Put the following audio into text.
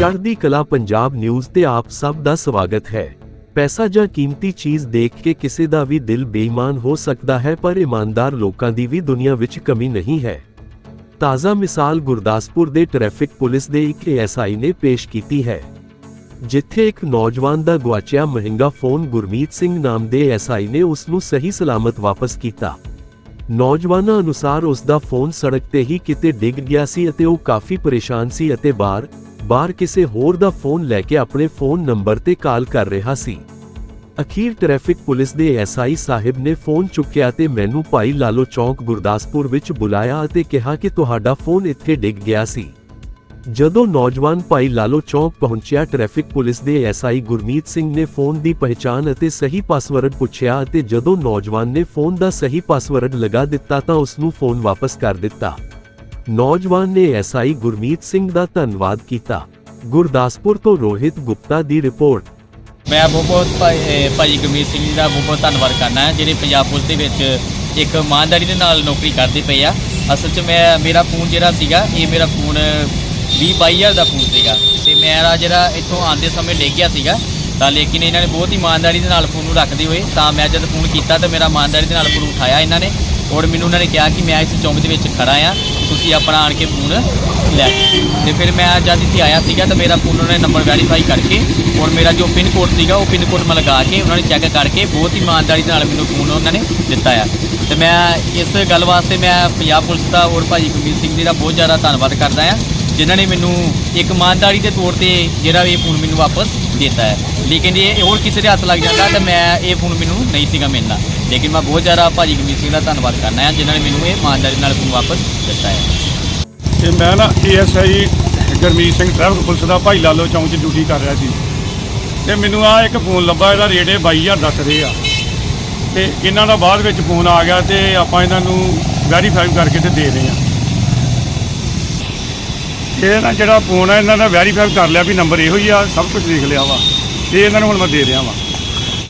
ਚੜ੍ਹਦੀ ਕਲਾ ਪੰਜਾਬ ਨਿਊਜ਼ ਤੇ ਆਪ ਸਭ ਦਾ ਸਵਾਗਤ ਹੈ। ਪੈਸਾ ਜਾਂ ਕੀਮਤੀ ਚੀਜ਼ ਦੇਖ ਕੇ ਕਿਸੇ ਦਾ ਵੀ ਦਿਲ ਬੇਈਮਾਨ ਹੋ ਸਕਦਾ ਹੈ, ਪਰ ਇਮਾਨਦਾਰ ਲੋਕਾਂ ਦੀ ਵੀ ਦੁਨੀਆ ਵਿੱਚ ਕਮੀ ਨਹੀਂ ਹੈ। ਤਾਜ਼ਾ ਮਿਸਾਲ ਗੁਰਦਾਸਪੁਰ ਦੇ ਟ੍ਰੈਫਿਕ ਪੁਲਿਸ ਦੇ ਇੱਕ ਐਸਆਈ ਨੇ ਪੇਸ਼ ਕੀਤੀ ਹੈ। ਜਿੱਥੇ ਇੱਕ ਨੌਜਵਾਨ ਦਾ ਗਵਾਚਿਆ ਮਹਿੰਗਾ ਫੋਨ ਗੁਰਮੀਤ ਸਿੰਘ ਨਾਮ ਦੇ ਐਸਆਈ ਨੇ ਉਸ ਨੂੰ ਸਹੀ ਸਲਾਮਤ ਵਾਪਸ ਕੀਤਾ। ਨੌਜਵਾਨਾਂ ਅਨੁਸਾਰ ਉਸ ਦਾ ਫੋਨ ਸੜਕ ਤੇ ਹੀ ਕਿਤੇ ਡਿੱਗ ਗਿਆ ਸੀ ਅਤੇ ਉਹ ਕਾਫੀ ਪਰੇਸ਼ਾਨ ਸੀ ਅਤੇ ਬਾਹਰ ਬਾਰ ਕਿਸੇ ਹੋਰ ਦਾ ਫੋਨ ਲੈ ਕੇ ਆਪਣੇ ਫੋਨ ਨੰਬਰ ਤੇ ਕਾਲ ਕਰ ਰਿਹਾ ਸੀ। ਅਖੀਰ ਟ੍ਰੈਫਿਕ ਪੁਲਿਸ ਦੇ ਐਸਆਈ ਸਾਹਿਬ ਨੇ ਫੋਨ ਚੁੱਕਿਆ ਤੇ ਮੈਨੂੰ ਭਾਈ ਲਾਲੋ ਚੌਂਕ, ਗੁਰਦਾਸਪੁਰ ਵਿੱਚ ਬੁਲਾਇਆ ਅਤੇ ਕਿਹਾ ਕਿ ਤੁਹਾਡਾ ਫੋਨ ਇੱਥੇ ਡਿੱਗ ਗਿਆ ਸੀ। ਜਦੋਂ ਨੌਜਵਾਨ ਭਾਈ ਲਾਲੋ ਚੌਂਕ ਪਹੁੰਚਿਆ, ਟ੍ਰੈਫਿਕ ਪੁਲਿਸ ਦੇ ਐਸਆਈ ਗੁਰਮੀਤ ਸਿੰਘ ਨੇ ਫੋਨ ਦੀ ਪਹਿਚਾਣ ਅਤੇ ਸਹੀ ਪਾਸਵਰਡ ਪੁੱਛਿਆ ਅਤੇ ਜਦੋਂ ਨੌਜਵਾਨ ਨੇ ਫੋਨ ਦਾ ਸਹੀ ਪਾਸਵਰਡ ਲਗਾ ਦਿੱਤਾ ਤਾਂ ਉਸ ਨੂੰ ਫੋਨ ਵਾਪਸ ਕਰ ਦਿੱਤਾ। ਨੌਜਵਾਨ ਨੇ ਐਸਆਈ ਗੁਰਮੀਤ ਸਿੰਘ ਦਾ ਧੰਨਵਾਦ ਕੀਤਾ। ਗੁਰਦਾਸਪੁਰ ਤੋਂ ਰੋਹਿਤ ਗੁਪਤਾ ਦੀ ਰਿਪੋਰਟ। ਮੈਂ ਬਹੁਤ ਬਹੁਤ ਭਾਈ ਭਾਈ ਗੁਰਮੀਤ ਸਿੰਘ ਜੀ ਦਾ ਬਹੁਤ ਬਹੁਤ ਧੰਨਵਾਦ ਕਰਨਾ ਹੈ, ਜਿਹੜੇ ਪੰਜਾਬ ਪੁਲਿਸ ਦੇ ਵਿੱਚ ਇੱਕ ਇਮਾਨਦਾਰੀ ਦੇ ਨਾਲ ਨੌਕਰੀ ਕਰਦੇ ਪਏ ਆ। ਅਸਲ 'ਚ ਮੈਂ, ਮੇਰਾ ਫੋਨ ਜਿਹੜਾ ਸੀਗਾ, ਇਹ ਮੇਰਾ ਫੋਨ 20 22000 ਦਾ ਫੋਨ ਸੀਗਾ। ਤੇ ਮੇਰਾ ਜਿਹੜਾ ਇੱਥੋਂ ਆਉਂਦੇ ਸਮੇਂ ਡਿੱਗ ਗਿਆ ਸੀਗਾ। ਤਾਂ ਲੇਕਿਨ ਇਹਨਾਂ ਨੇ ਬਹੁਤ ਇਮਾਨਦਾਰੀ ਦੇ ਨਾਲ ਫੋਨ ਨੂੰ ਰੱਖਦੇ ਹੋਏ, ਤਾਂ ਮੈਂ ਜਦ ਫੋਨ ਕੀਤਾ ਤਾਂ ਮੇਰਾ ਇਮਾਨਦਾਰੀ ਦੇ ਨਾਲ ਫੋਨ ਉਠਾਇਆ ਇਹਨਾਂ ਨੇ। ਔਰ ਮੈਨੂੰ ਉਹਨਾਂ ਨੇ ਕਿਹਾ ਕਿ ਮੈਂ ਇਸ ਚੌਂਕ ਦੇ ਵਿੱਚ ਖੜਾ ਆ। ਤੁਸੀਂ ਆਪਣਾ ਆਣ ਕੇ ਫੋਨ ਲੈ ਜਾਓ। ਤੇ ਫਿਰ ਮੈਂ ਜਦ ਇੱਥੇ ਆਇਆ ਸੀਗਾ ਤਾਂ ਮੇਰਾ ਫੋਨ ਉਹਨਾਂ ਨੇ ਨੰਬਰ ਵੈਰੀਫਾਈ ਕਰਕੇ ਔਰ ਮੇਰਾ ਜੋ ਪਿਨ ਕੋਡ ਸੀਗਾ ਉਹ ਪਿਨ ਕੋਡ ਮੈਂ ਲਗਾ ਕੇ ਉਹਨਾਂ ਨੇ ਚੈੱਕ ਕਰਕੇ ਬਹੁਤ ਹੀ ਇਮਾਨਦਾਰੀ ਨਾਲ ਮੈਨੂੰ ਫੋਨ ਉਹਨਾਂ ਨੇ ਦਿੱਤਾ ਆ। ਤੇ ਮੈਂ ਇਸ ਗੱਲ ਵਾਸਤੇ ਮੈਂ ਪੰਜਾਬ ਪੁਲਿਸ ਦਾ ਔਰ ਭਾਜੀ ਗੁਰਮੀਤ ਸਿੰਘ ਜੀ ਦਾ ਬਹੁਤ ਜ਼ਿਆਦਾ ਧੰਨਵਾਦ ਕਰਦਾ ਆ, ਜਿਨ੍ਹਾਂ ਨੇ ਮੈਨੂੰ ਇੱਕ ਇਮਾਨਦਾਰੀ ਦੇ ਤੌਰ ਤੇ ਜਿਹੜਾ ਇਹ ਫੋਨ ਮੈਨੂੰ ਵਾਪਸ ਦਿੱਤਾ ਹੈ ਲੇਕਿਨ ਇਹ ਹੋਰ ਕਿਸੇ ਦੇ ਹੱਥ ਲੱਗ ਜਾਂਦਾ ਤਾਂ ਮੈਂ ਇਹ ਫੋਨ ਮੈਨੂੰ ਨਹੀਂ ਸੀਗਾ ਮਿਲਣਾ। ਲੇਕਿਨ ਮੈਂ ਬਹੁਤ ਜ਼ਿਆਦਾ ਭਾਜੀ ਗੁਰਮੀਤ ਸਿੰਘ ਦਾ ਧੰਨਵਾਦ ਕਰਨਾ ਹੈ, ਜਿਨ੍ਹਾਂ ਨੇ ਮੈਨੂੰ ਇਹ ਇਮਾਨਦਾਰੀ ਨਾਲ ਫੋਨ ਵਾਪਸ ਦਿੱਤਾ ਹੈ। ਤੇ ਮੈਂ ਨਾ ASI Gurmeet Singh traffic police ਦਾ ਭਾਈ ਲਾਲੋ ਚੌਂਕ 'ਚ ਡਿਊਟੀ ਕਰ ਰਿਹਾ ਸੀ। ਤੇ ਮੈਨੂੰ ਆ ਇੱਕ ਫੋਨ ਲੱਭਾ, ਇਹਦਾ ਰੇਟ ਇਹ 22000 ਦੱਸ ਰਹੇ ਆ। ਤੇ ਇਹਨਾਂ ਦਾ ਬਾਅਦ ਵਿੱਚ ਫੋਨ ਆ ਗਿਆ ਤੇ ਆਪਾਂ ਇਹਨਾਂ ਨੂੰ ਵੈਰੀਫਾਈ ਕਰਕੇ ਤੇ ਦੇ ਰਹੇ ਆ। ਇਹ ਨਾ ਜਿਹੜਾ ਫੋਨ ਆ, ਇਹਨਾਂ ਦਾ ਵੈਰੀਫਾਈ ਕਰ ਲਿਆ ਵੀ ਨੰਬਰ ਇਹੋ ਹੀ ਆ, ਸਭ ਕੁਝ ਲਿਖ ਲਿਆ ਵਾ। ਤੇ ਇਹਨਾਂ ਨੂੰ ਹੁਣ ਮੈਂ ਦੇ ਰਿਹਾ ਵਾ।